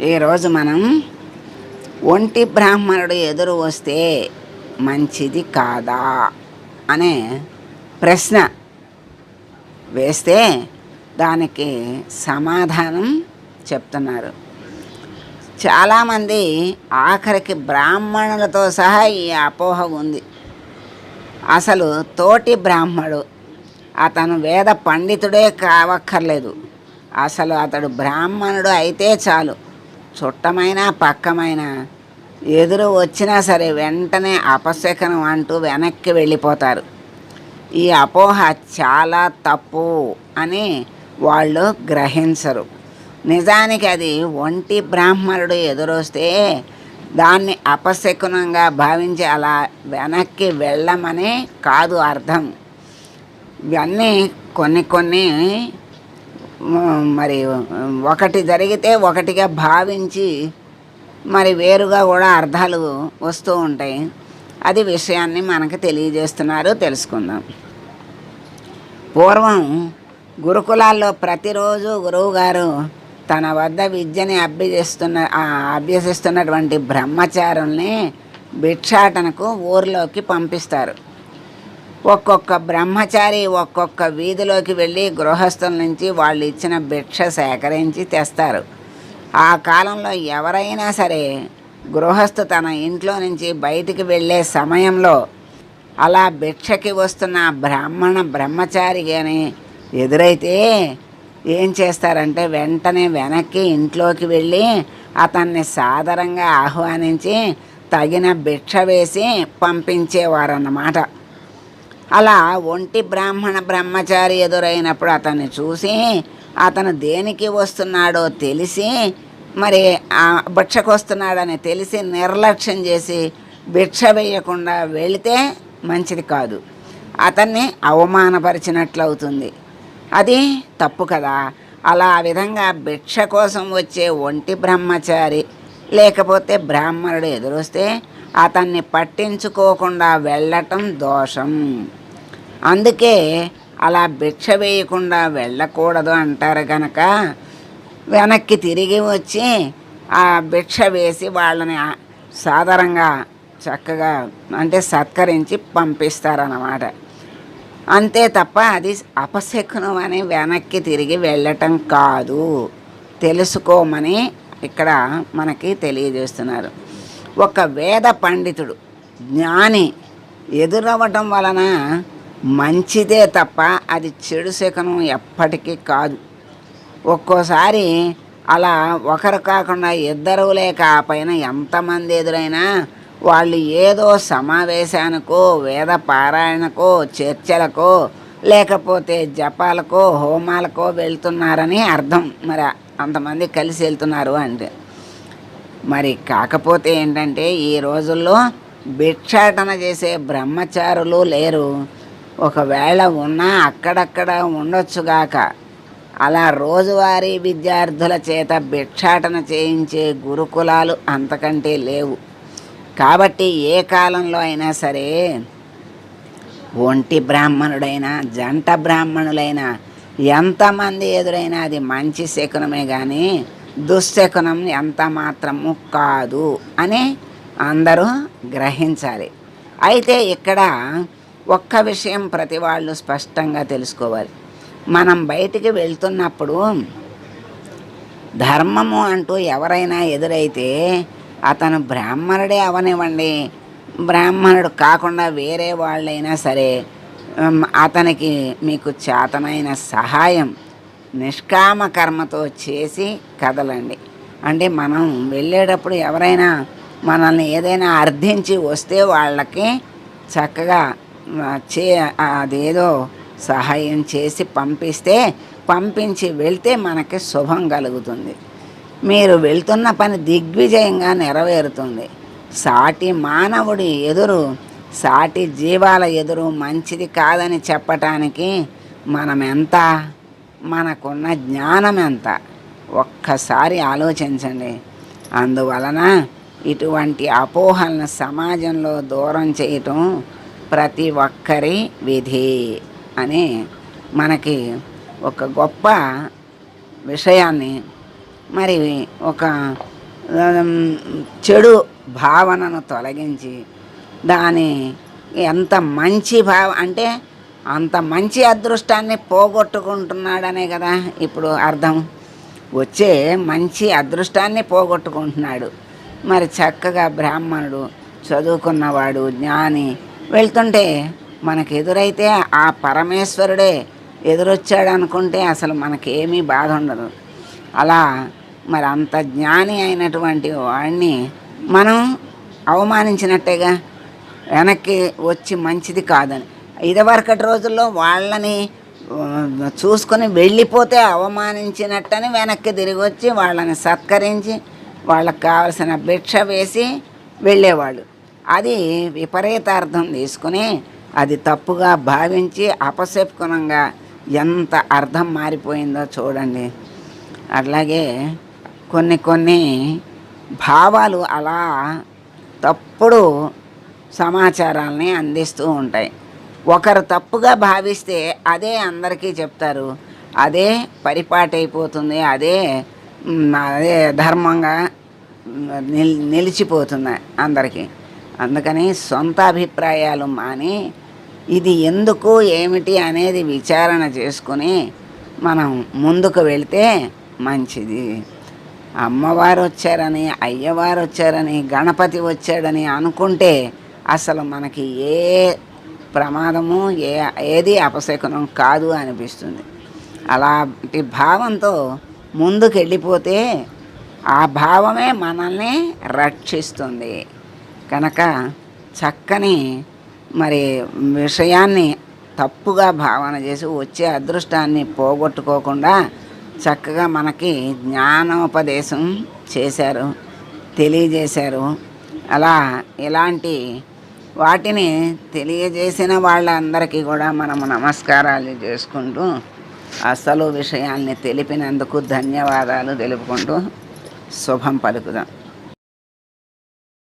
ఈరోజు మనం ఒంటి బ్రాహ్మణుడు ఎదురు వస్తే మంచిది కాదా అనే ప్రశ్న వేస్తే దానికి సమాధానం చెప్తున్నారు. చాలామంది ఆఖరికి బ్రాహ్మణులతో సహా ఈ అపోహ ఉంది. అసలు తోటి బ్రాహ్మడు అతను వేద పండితుడే కావక్కర్లేదు. అసలు అతడు బ్రాహ్మణుడు అయితే చాలు. చుట్టమైన పక్కమైనా ఎదురు వచ్చినా సరే వెంటనే అపశకనం అంటూ వెనక్కి వెళ్ళిపోతారు. ఈ అపోహ చాలా తప్పు అని వాళ్ళు గ్రహించరు. నిజానికి అది ఒంటి బ్రాహ్మణుడు ఎదురొస్తే దాన్ని అపశకునంగా భావించి అలా వెనక్కి వెళ్ళమనే కాదు అర్థం. ఇవన్నీ కొన్ని కొన్ని మరి ఒకటి జరిగితే ఒకటిగా భావించి మరి వేరుగా కూడా అర్థాలు వస్తూ ఉంటాయి. అది విషయాన్ని మనకు తెలియజేస్తున్నారు తెలుసుకుందాం. పూర్వం గురుకులాల్లో ప్రతిరోజు గురువుగారు తన వద్ద విద్యని అభ్యసిస్తున్న అభ్యసిస్తున్నటువంటి బ్రహ్మచారుల్ని భిక్షాటనకు ఊర్లోకి పంపిస్తారు. ఒక్కొక్క బ్రహ్మచారి ఒక్కొక్క వీధిలోకి వెళ్ళి గృహస్థుల నుంచి వాళ్ళు ఇచ్చిన భిక్ష సేకరించి తెస్తారు. ఆ కాలంలో ఎవరైనా సరే గృహస్థు తన ఇంట్లో నుంచి బయటికి వెళ్ళే సమయంలో అలా భిక్షకి వస్తున్న బ్రాహ్మణ బ్రహ్మచారి కానీ ఎదురైతే ఏం చేస్తారంటే వెంటనే వెనక్కి ఇంట్లోకి వెళ్ళి అతన్ని సాదరంగా ఆహ్వానించి తగిన భిక్ష వేసి పంపించేవారన్నమాట. అలా ఒంటి బ్రాహ్మణ బ్రహ్మచారి ఎదురైనప్పుడు అతన్ని చూసి అతను దేనికి వస్తున్నాడో తెలిసి మరి ఆ భిక్షకు వస్తున్నాడని తెలిసి నిర్లక్ష్యం చేసి భిక్ష వేయకుండా వెళితే మంచిది కాదు. అతన్ని అవమానపరిచినట్లు అవుతుంది అది తప్పు కదా. అలా ఆ విధంగా భిక్ష కోసం వచ్చే ఒంటి బ్రహ్మచారి లేకపోతే బ్రాహ్మణుడు ఎదురొస్తే అతన్ని పట్టించుకోకుండా వెళ్ళటం దోషం. అందుకే అలా భిక్ష వేయకుండా వెళ్ళకూడదు అంటారు కనుక వెనక్కి తిరిగి వచ్చి ఆ భిక్ష వేసి వాళ్ళని సాధారణంగా చక్కగా అంటే సత్కరించి పంపిస్తారన్నమాట. అంతే తప్ప అది అపశకునం అని వెనక్కి తిరిగి వెళ్ళటం కాదు. తెలుసుకోమని ఇక్కడ మనకి తెలియజేస్తున్నారు. ఒక వేద పండితుడు జ్ఞాని ఎదురవ్వటం వలన మంచిదే తప్ప అది చెడు శకనం ఎప్పటికీ కాదు. ఒక్కోసారి అలా ఒకరు కాకుండా ఇద్దరు లేక ఆ పైన ఎంతమంది ఎదురైనా వాళ్ళు ఏదో సమావేశానికో వేద పారాయణకో చర్చలకో లేకపోతే జపాలకో హోమాలకో వెళ్తున్నారని అర్థం. మరి అంతమంది కలిసి వెళ్తున్నారు అంటే. మరి కాకపోతే ఏంటంటే ఈ రోజుల్లో భిక్షాటన చేసే బ్రహ్మచారులు లేరు. ఒకవేళ ఉన్నా అక్కడక్కడ ఉండొచ్చుగాక. అలా రోజువారీ విద్యార్థుల చేత భిక్షాటన చేయించే గురుకులాలు అంతకంటే లేవు. కాబట్టి ఏ కాలంలో అయినా సరే ఒంటి బ్రాహ్మణుడైనా జంట బ్రాహ్మణులైనా ఎంతమంది ఎదురైనా అది మంచి శకునమే కానీ దుశ్శకునం ఎంత మాత్రము కాదు అని అందరూ గ్రహించాలి. అయితే ఇక్కడ ఒక్క విషయం ప్రతి వాళ్ళు స్పష్టంగా తెలుసుకోవాలి. మనం బయటికి వెళ్తున్నప్పుడు ధర్మము అంటూ ఎవరైనా ఎదురైతే అతను బ్రాహ్మణుడే అవనివ్వండి. బ్రాహ్మణుడు కాకుండా వేరే వాళ్ళైనా సరే అతనికి మీకు చేతనైన సహాయం నిష్కామ కర్మతో చేసి కదలండి. అంటే మనం వెళ్ళేటప్పుడు ఎవరైనా మనల్ని ఏదైనా అర్థించి వస్తే వాళ్ళకి చక్కగా చే అదేదో సహాయం చేసి పంపిస్తే పంపించి వెళ్తే మనకి శుభం కలుగుతుంది. మీరు వెళ్తున్న పని దిగ్విజయంగా నెరవేరుతుంది. సాటి మానవుడి ఎదురు సాటి జీవాల ఎదురు మంచిది కాదని చెప్పటానికి మనం ఎంత మనకున్న జ్ఞానం ఎంత ఒక్కసారి ఆలోచించండి. అందువలన ఇటువంటి అపోహలను సమాజంలో దూరం చేయటం ప్రతి ఒక్కరి విధి అని మనకి ఒక గొప్ప విషయాన్ని మరి ఒక చెడు భావనను తొలగించి దాని ఎంత మంచి భావ అంటే అంత మంచి అదృష్టాన్ని పోగొట్టుకుంటున్నాడనే కదా ఇప్పుడు అర్థం. వచ్చే మంచి అదృష్టాన్ని పోగొట్టుకుంటున్నాడు. మరి చక్కగా బ్రాహ్మణుడు చదువుకున్నవాడు జ్ఞాని వెళ్తుంటే మనకు ఎదురైతే ఆ పరమేశ్వరుడే ఎదురొచ్చాడు అనుకుంటే అసలు మనకేమీ బాధ ఉండదు అలా మరి అంత జ్ఞాని అయినటువంటి వాడిని మనం అవమానించినట్టేగా వెనక్కి వచ్చి మంచిది కాదని. ఇదివరకటి రోజుల్లో వాళ్ళని చూసుకొని వెళ్ళిపోతే అవమానించినట్టని వెనక్కి తిరిగి వచ్చి వాళ్ళని సత్కరించి వాళ్ళకి కావలసిన భిక్ష వేసి వెళ్ళేవాళ్ళు. అది విపరీతార్థం తీసుకుని అది తప్పుగా భావించి అపశకునంగా ఎంత అర్థం మారిపోయిందో చూడండి. అట్లాగే కొన్ని కొన్ని భావాలు అలా తప్పుడు సమాచారాలని అందిస్తూ ఉంటాయి. ఒకరు తప్పుగా భావిస్తే అదే అందరికీ చెప్తారు. అదే పరిపాటైపోతుంది అదే అదే ధర్మంగా నిల్ నిలిచిపోతుంది అందరికీ. అందుకని సొంత అభిప్రాయాలు మాని ఇది ఎందుకు ఏమిటి అనేది విచారణ చేసుకుని మనం ముందుకు వెళితే మంచిది. అమ్మవారు వచ్చారని అయ్యవారు వచ్చారని గణపతి వచ్చాడని అనుకుంటే అసలు మనకి ఏ ప్రమాదము ఏ ఏది అపశకునం కాదు అనిపిస్తుంది. అలాంటి భావంతో ముందుకు వెళ్ళిపోతే ఆ భావమే మనల్ని రక్షిస్తుంది. కనుక చక్కని మరి విషయాన్ని తప్పుగా భావన చేసి వచ్చే అదృష్టాన్ని పోగొట్టుకోకుండా చక్కగా మనకి జ్ఞానోపదేశం చేశారు తెలియజేశారు. అలా ఇలాంటి వాటిని తెలియజేసిన వాళ్ళందరికీ కూడా మనము నమస్కారాలు చేసుకుంటూ అసలు విషయాల్ని తెలిపినందుకు ధన్యవాదాలు తెలుపుకుంటూ శుభం పలుకుదాం.